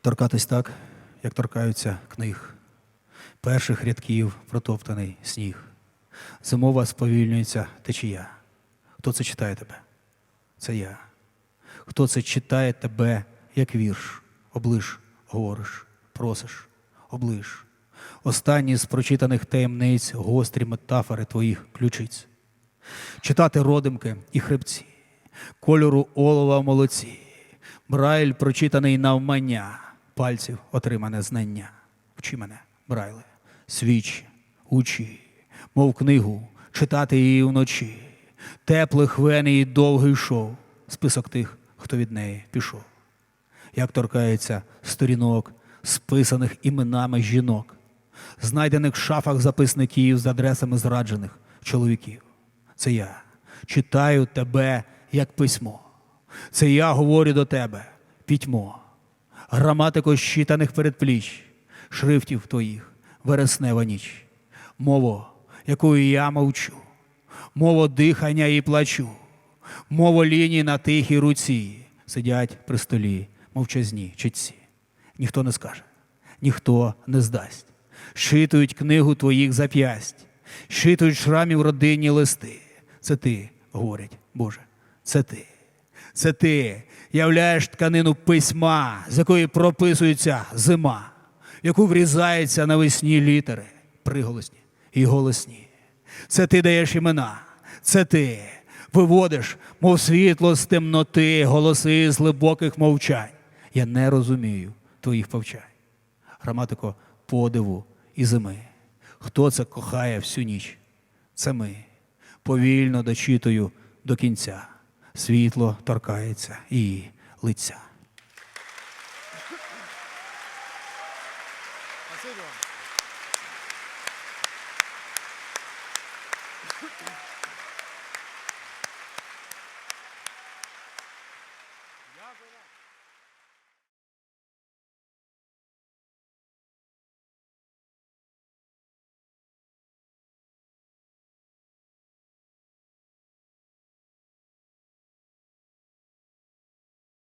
торкатись так, як торкаються книг, перших рядків протоптаний сніг. Зимова сповільнюється течія. Хто це читає тебе? Це я. Хто це читає тебе, як вірш? Оближ, говориш, просиш, оближ. Останні з прочитаних таємниць гострі метафори твоїх ключиць. Читати родимки і хребці, кольору олова в молоці, Брайль прочитаний навмання, пальців отримане знання. Вчи мене, Брайле, свіч, учи, мов книгу, читати її вночі. Теплих вен і довгий йшов, список тих, хто від неї пішов. Як торкається сторінок, списаних іменами жінок, знайдених в шафах записників з адресами зраджених чоловіків. Це я читаю тебе як письмо. Це я говорю до тебе, пітьмо, граматико щитаних передпліч, шрифтів твоїх, вереснева ніч, мово, якою я мовчу, мово дихання і плачу, мово ліній на тихій руці, сидять при столі, мовчазні читці. Ніхто не скаже, ніхто не здасть. Шитують книгу твоїх зап'ясть, шитують шрамів родинні листи. Це ти, говорять, Боже, це ти. Це ти являєш тканину письма, з якої прописується зима, в яку врізаються навесні літери, приголосні і голосні. Це ти даєш імена, це ти виводиш, мов світло з темноти, голоси з глибоких мовчань. Я не розумію твоїх повчань. Граматико подиву і зими. Хто це кохає всю ніч? Це ми. Повільно дочитую до кінця світло торкається її лиця. Yeah,